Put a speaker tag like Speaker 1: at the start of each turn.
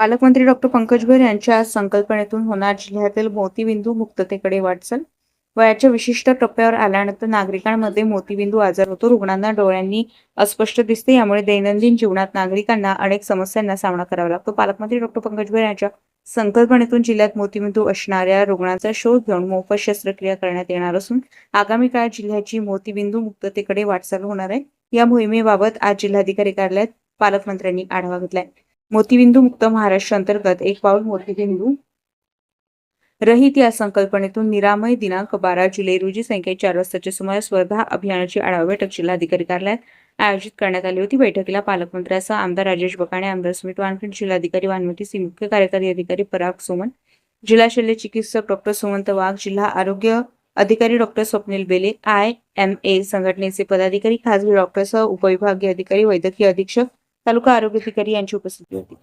Speaker 1: पालकमंत्री डॉक्टर पंकज भर यांच्या संकल्पनेतून होणार जिल्ह्यातील मोतीबिंदू मुक्ततेकडे वाटचाल. वयाच्या विशिष्ट टप्प्यावर आल्यानंतर नागरिकांमध्ये मोतीबिंदू आजार होतो. रुग्णांना डोळ्यांनी अस्पष्ट दिसते. यामुळे दैनंदिन जीवनात नागरिकांना अनेक समस्यांना सामना करावा लागतो. पालकमंत्री डॉक्टर पंकज भर यांच्या संकल्पनेतून जिल्ह्यात मोतीबिंदू असणाऱ्या रुग्णांचा शोध घेऊन मोफत शस्त्रक्रिया करण्यात येणार असून आगामी काळात जिल्ह्याची मोतीबिंदू मुक्ततेकडे वाटचाल होणार आहे. या मोहिमेबाबत आज जिल्हाधिकारी कार्यालयात पालकमंत्र्यांनी आढावा घेतलाय मोतीबिंदू मुक्त महाराष्ट्र अंतर्गत एक पाऊल मोतीबिंदू. रहित या संकल्पनेतून निरामय दिनांक बारा जुलै रोजी संख्या चार वाजताच्या सुमारास स्पर्धा अभियानाची आढावा बैठक जिल्हाधिकारी कार्यालयात आयोजित करण्यात आली होती. बैठकीला पालकमंत्र्यासह आमदार राजेश बकाणे आमदार सुमित वानखंड जिल्हाधिकारी वानवती सिंह मुख्य कार्यकारी अधिकारी पराग सोमन जिल्हा शल्य चिकित्सक डॉक्टर सुमंत वाघ जिल्हा आरोग्य अधिकारी doctor Swapnil Bele I M A संघटनेचे पदाधिकारी खासगी डॉक्टरसह उपविभागीय अधिकारी वैद्यकीय अधीक्षक तालुका आरोग्य अधिकारी यांची उपस्थिती होती.